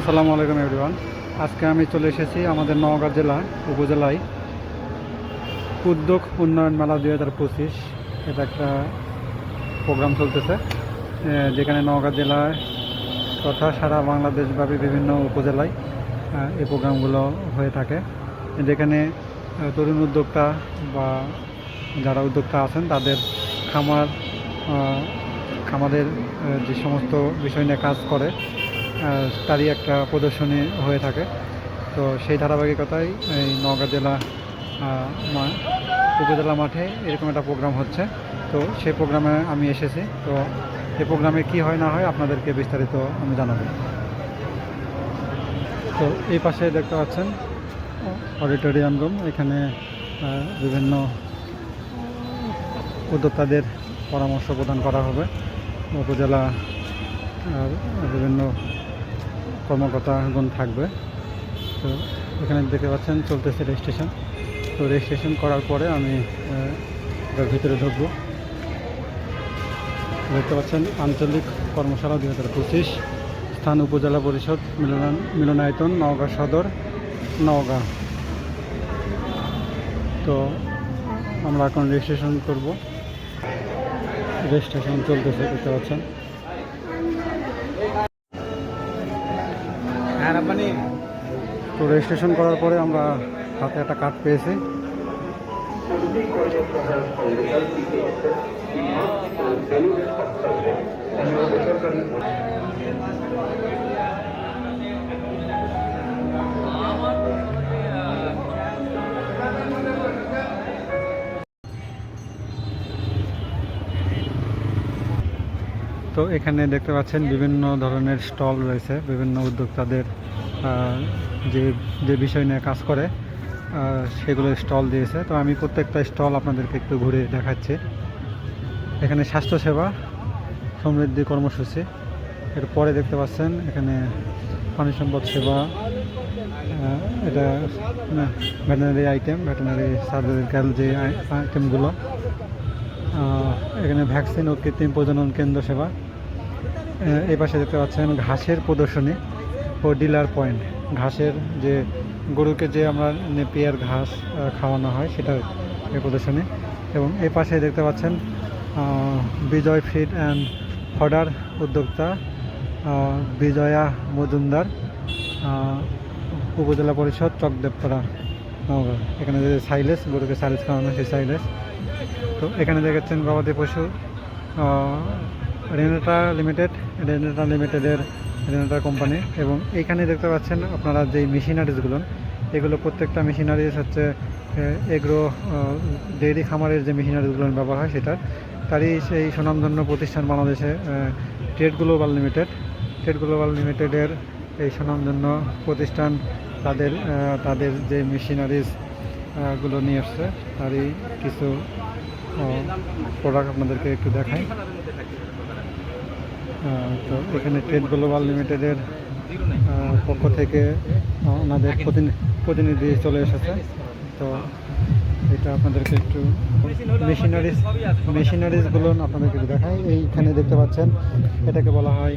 আসসালামু আলাইকুম এভরিওয়ান আজকে আমি চলে এসেছি আমাদের নওগাঁ জেলা উপজেলায়। উদ্যোগ উন্নয়ন মেলা দুই হাজার পঁচিশ, এটা একটা প্রোগ্রাম চলতেছে যেখানে নওগাঁ জেলায় তথা সারা বাংলাদেশব্যাপী বিভিন্ন উপজেলায় এই প্রোগ্রামগুলো হয়ে থাকে। যেখানে তরুণ উদ্যোক্তা বা যারা উদ্যোক্তা আছেন, তাদের খামার খামারের যে সমস্ত বিষয় নিয়ে কাজ করে তারই একটা প্রদর্শনী হয়ে থাকে। তো সেই ধারাবাহিকতায় এই নওগাঁ জেলা উপজেলা মাঠে এরকম একটা প্রোগ্রাম হচ্ছে। তো সেই প্রোগ্রামে আমি এসেছি। তো এই প্রোগ্রামে কি হয় না হয় আপনাদেরকে বিস্তারিত আমি জানাব। তো এই পাশে দেখতে পাচ্ছেন, অডিটোরিয়াম রুম। এখানে বিভিন্ন উদ্যোক্তাদের পরামর্শ প্রদান করা হবে। উপজেলা বিভিন্ন কর্মকর্তাগণ থাকবে। তো এখানে দেখতে পাচ্ছেন চলতেছে রেজিস্ট্রেশন তো রেজিস্ট্রেশন করার পরে আমি এটার ভিতরে ঢুকবো। দেখতে পাচ্ছেন আঞ্চলিক কর্মশালা দুই হাজার পঁচিশ, স্থান উপজেলা পরিষদ, মিলন, মিলনায়তন, নওগাঁ সদর, নওগাঁ। তো আমরা এখন রেজিস্ট্রেশন করব। রেজিস্ট্রেশন চলতেছে, দেখতে পাচ্ছেন। তো রেজিস্ট্রেশন করার পরে আমরা হাতে একটা কার্ড পেয়েছি। তো এখানে দেখতে পাচ্ছেন বিভিন্ন ধরনের স্টল রয়েছে, বিভিন্ন উদ্যোক্তাদের যে যে বিষয় নিয়ে কাজ করে সেগুলো স্টল দিয়েছে। তো আমি প্রত্যেকটা স্টল আপনাদেরকে একটু ঘুরে দেখাচ্ছি। এখানে স্বাস্থ্যসেবা, সমৃদ্ধি কর্মসূচি। এরপরে দেখতে পাচ্ছেন, এখানে পানি সম্পদ সেবা এটা ভেটেনারি আইটেম, ভেটেনারি সার্জিক্যাল যে আইটেমগুলো। এখানে ভ্যাকসিন ও কৃত্রিম প্রজনন কেন্দ্র সেবা। এই পাশে দেখতে পাচ্ছেন ঘাসের প্রদর্শনী। ও ডিলার পয়েন্ট ঘাসের যে গরুকে যে আমরা নেপিয়ার ঘাস খাওয়ানো হয় সেটার এই প্রদর্শনী। এবং এই পাশে দেখতে পাচ্ছেন বিজয় ফিড অ্যান্ড ফডার উদ্যোক্তা বিজয়া মজুমদার উপজেলা পরিষদ চকদেবপাড়া নওগাঁ এখানে যে সাইলেস, গরুকে সাইলেস খাওয়ানো সেই সাইলেস। তো এখানে দেখাচ্ছেন গবাদি পশু রেনেটা লিমিটেড। রেনেটা লিমিটেডের রেনেটা কোম্পানি এবং এইখানে দেখতে পাচ্ছেন আপনারা যেই মেশিনারিজগুলো এগুলো প্রত্যেকটা মেশিনারিজ হচ্ছে এগ্রো ডেইরি খামারের যে মেশিনারিজগুলো ব্যবহার হয় সেটার তারই সেই সুনামধন্য প্রতিষ্ঠান বাংলাদেশে trade global limited trade global লিমিটেডের এই সুনামধন্য প্রতিষ্ঠান তাদের তাদের যে মেশিনারিজগুলো নিয়ে আসছে তারই কিছু প্রোডাক্ট আপনাদেরকে একটু আহ, তো এখানে ট্রেড গ্লোবাল লিমিটেডের পক্ষ থেকে ওনাদের প্রতিনি- প্রতিনিধি চলে এসেছে। তো এটা আপনাদেরকে একটু মেশিনারিজ, মেশিনারিজগুলো আপনাদেরকে দেখাই। এইখানে দেখতে পাচ্ছেন, এটাকে বলা হয়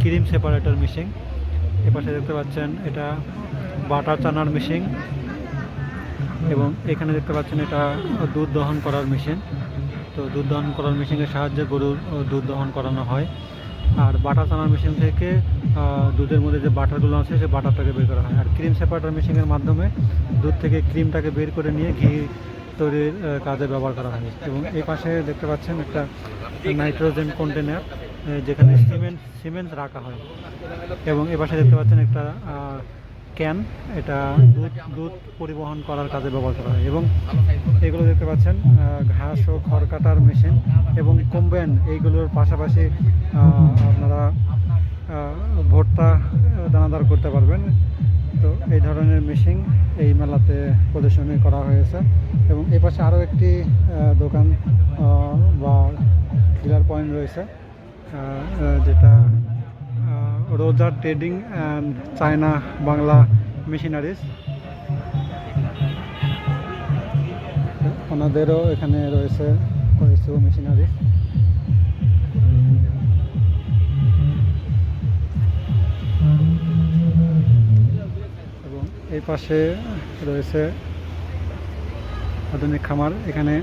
ক্রিম সেপারেটর মেশিন। এপাশে দেখতে পাচ্ছেন, এটা বাটার চানার মেশিন। এবং এখানে দেখতে পাচ্ছেন, এটা দুধ দহন করার মেশিন। তো দুধ দহন করার মেশিনের সাহায্যে গরুর দুধ দহন করানো হয়। আর বাটার টানার মেশিন থেকে দুধের মধ্যে যে বাটারগুলো আছে সেই বাটারটাকে বের করা হয়। আর ক্রিম সেপারেটার মেশিনের মাধ্যমে দুধ থেকে ক্রিমটাকে বের করে নিয়ে ঘি তৈরির কাজে ব্যবহার করা হয়। এবং এই পাশে দেখতে পাচ্ছেন একটা নাইট্রোজেন কন্টেনার যেখানে সিমেন্ট সিমেন্ট রাখা হয়। এবং এ পাশে দেখতে পাচ্ছেন একটা ক্যান এটা দুধ দুধ পরিবহন করার কাজে ব্যবহার করা হয়। এবং এগুলো দেখতে পাচ্ছেন ঘাস ও খড় কাটার মেশিন এবং কম্বাইন এইগুলোর পাশাপাশি আপনারা আহ, দানাদার করতে পারবেন। তো এই ধরনের মেশিন এই মেলাতে প্রদর্শনী করা হয়েছে। এবং এই পাশে আরও একটি দোকান বা ডিলার পয়েন্ট রয়েছে যেটা রোজার trading and China Bangla machineries. ওনাদেরও এখানে রয়েছে কিছু এবং এই পাশে রয়েছে আধুনিক খামার। এখানে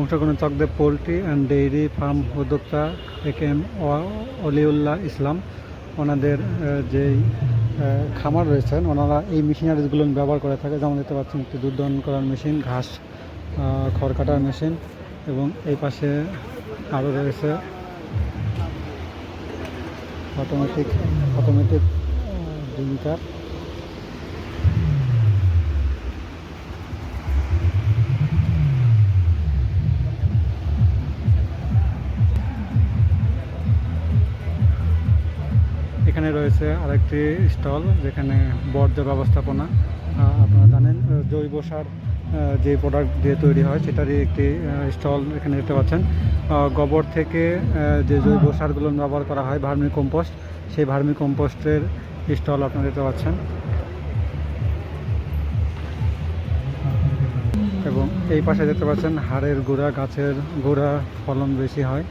অংশগ্রহণ Chakdeb poultry and dairy farm উদ্যোক্তা এ কে এম অলিউল্লাহ ইসলাম। ওনাদের যেই খামার রয়েছেন, ওনারা এই মেশিনারিজগুলো ব্যবহার করে থাকে। যেমন দেখতে পাচ্ছেন, একটি দুধ দহন করার মেশিন, ঘাস খড় কাটার মেশিন এবং এই পাশে আরও রয়েছে অটোমেটিক অটোমেটিক ড্রিঙ্কার এখানে রয়েছে আরেকটি স্টল, যেখানে বর্জ্য ব্যবস্থাপনা। আপনারা জানেন জৈব সার যে প্রোডাক্ট দিয়ে তৈরি হয়, সেটারই একটি স্টল এখানে দেখতে পাচ্ছেন। গোবর থেকে যে জৈব সারগুলো ব্যবহার করা হয় ভার্মি কম্পোস্ট সেই ভার্মি কম্পোস্টের স্টল আপনারা দেখতে পাচ্ছেন। এবং এই পাশে দেখতে পাচ্ছেন, হাড়ের গোড়া, গাছের গোড়া ফলন বেশি হয়।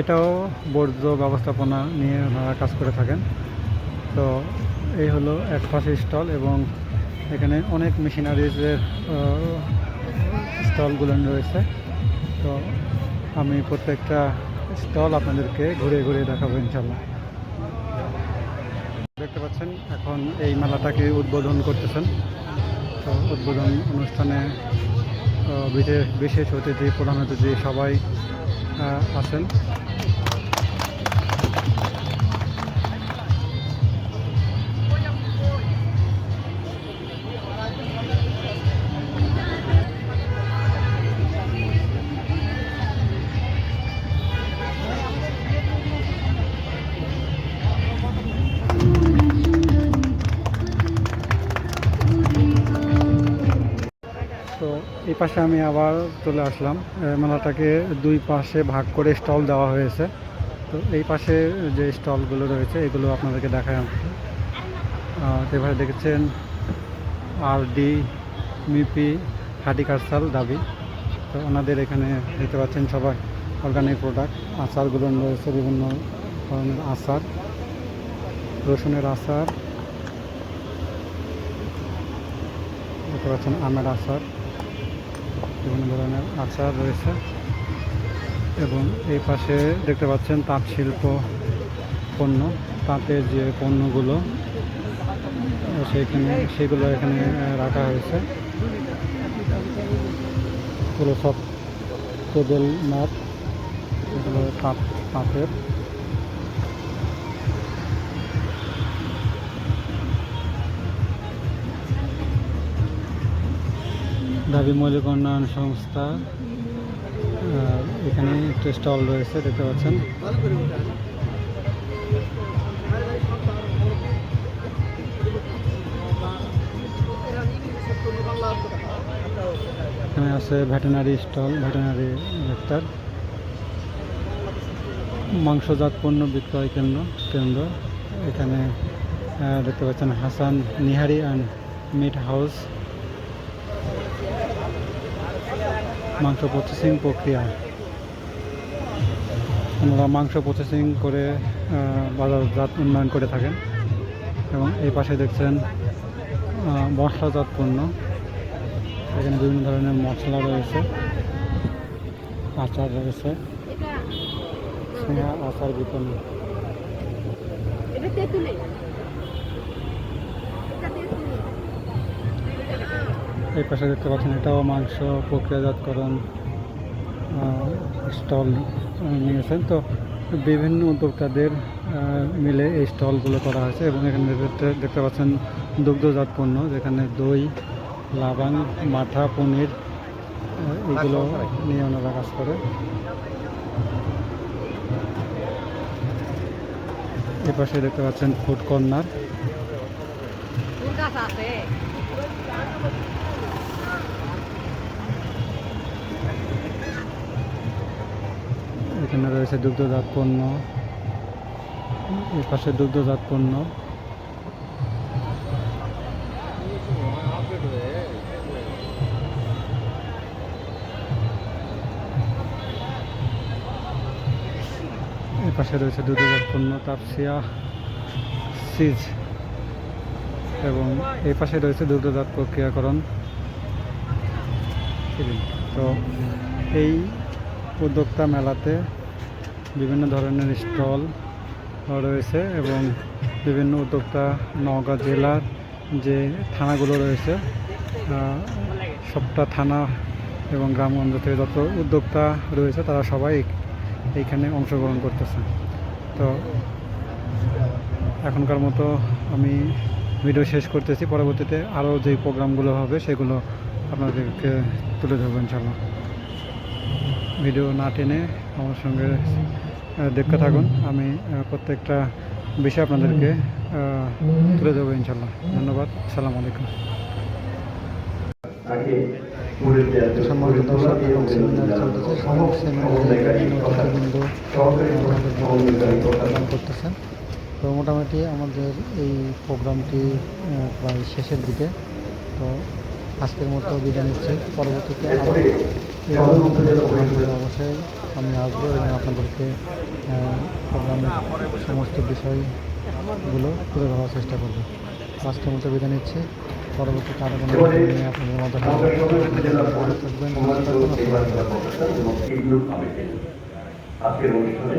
এটাও বর্জ্য ব্যবস্থাপনা নিয়ে ওনারা কাজ করে থাকেন। তো এই হলো এক পাশে স্টল এবং এখানে অনেক মেশিনারিজের স্টলগুলো রয়েছে। তো আমি প্রত্যেকটা স্টল আপনাদেরকে ঘুরে ঘুরে দেখাবো ইনশাল্লাহ দেখতে পাচ্ছেন, এখন এই মেলাটাকে উদ্বোধন করতেছেন। তো উদ্বোধন অনুষ্ঠানে বিশেষ বিশেষ অতিথি, প্রধান অতিথি সবাই আছেন। পাশে আমি আবার চলে আসলাম। মেলাটাকে দুই পাশে ভাগ করে স্টল দেওয়া হয়েছে। তো এই পাশে যে স্টলগুলো রয়েছে, এগুলো আপনাদেরকে দেখায় এবারে দেখেছেন আর ডি মিপি হাটিকারসাল দাবি। তো ওনাদের এখানে দেখতে পাচ্ছেন সবাই অর্গানিক প্রোডাক্ট আচারগুলো রয়েছে, বিভিন্ন ধরনের আচার, রসুনের আচার, দেখতে পাচ্ছেন আমের আচার। বিভিন্ন ধরনের আচার রয়েছে। এবং এই পাশে দেখতে পাচ্ছেন তাঁত শিল্প পণ্য তাঁতের যে পণ্যগুলো, সেইখানে, সেগুলো এখানে রাখা হয়েছে। এগুলো সব টেবিল ম্যাট এগুলো তাঁত, তাঁতের। দাবি মৌলিক উন্নয়ন সংস্থা এখানে একটি স্টল রয়েছে, দেখতে পাচ্ছেন। এখানে আছে ভেটেনারি স্টল, ভেটেনারি ডাক্তার। মাংসজাত পণ্য বিক্রয় কেন্দ্র কেন্দ্র। এখানে দেখতে পাচ্ছেন Hasan nihari and meat house. মাংস প্রসেসিং প্রক্রিয়া। ওনারা মাংস প্রসেসিং করে বাজারজাত উন্নয়ন করে থাকেন। এবং এই পাশে দেখছেন মশলাজাত পণ্য। এখানে বিভিন্ন ধরনের মশলা রয়েছে আচার রয়েছে আচার বিপণী এই পাশে দেখতে পাচ্ছেন, এটাও মাংস প্রক্রিয়াজাতকরণ স্টল নিয়েছেন। তো বিভিন্ন উদ্যোক্তাদের মিলে এই স্টলগুলো করা হয়েছে এবং এখানে দেখতে পাচ্ছেন দুগ্ধজাত পণ্য, যেখানে দই, লাবাং মাথা পনির এগুলো নিয়ে ওনারা কাজ করে। এ পাশে দেখতে পাচ্ছেন ফুড কর্নার। এখানে রয়েছে দুগ্ধজাত পণ্য। এর পাশে দুগ্ধজাত পণ্য। পাশে রয়েছে দুগ্ধজাত পণ্য, তাপসিয়া, সিজ এবং এই পাশে রয়েছে দুগ্ধজাত প্রক্রিয়াকরণ। তো এই উদ্যোক্তা মেলাতে বিভিন্ন ধরনের স্টল রয়েছে এবং বিভিন্ন উদ্যোক্তা নওগাঁ জেলার যে থানাগুলো রয়েছে সবটা থানা এবং গ্রামগঞ্জ থেকে যত উদ্যোক্তা রয়েছে তারা সবাই এইখানে অংশগ্রহণ করতেছে। তো এখনকার মতো আমি ভিডিও শেষ করতেছি। পরবর্তীতে আরও যে প্রোগ্রামগুলো হবে সেগুলো আপনাদেরকে তুলে ধরবো ইনশাল্লাহ ভিডিও না টেনে আমার সঙ্গে দেখতে থাকুন। আমি প্রত্যেকটা বিষয় আপনাদেরকে তুলে দেবো ইনশাল্লাহ ধন্যবাদ। সালাম আলাইকুম। সম্মানিত দর্শক এবং সেমিনার চলতেছে। সেমিনারে বিভিন্ন অতিথিবৃন্দ আমাদের প্রদান করতেছেন। তো মোটামুটি আমাদের এই প্রোগ্রামটি প্রায় শেষের দিকে। তো আজকের মতো বিদায় নিচ্ছি। পরবর্তীতে অবশ্যই আমি আসব এবং আপনাদেরকে প্রোগ্রামের সমস্ত বিষয়গুলো তুলে ধরার চেষ্টা করব। আজকের মতো বিদায় নিচ্ছি। পরবর্তীতে আরও কোনো আপনাদের মধ্যে থাকবেন। আজকের অনুষ্ঠানে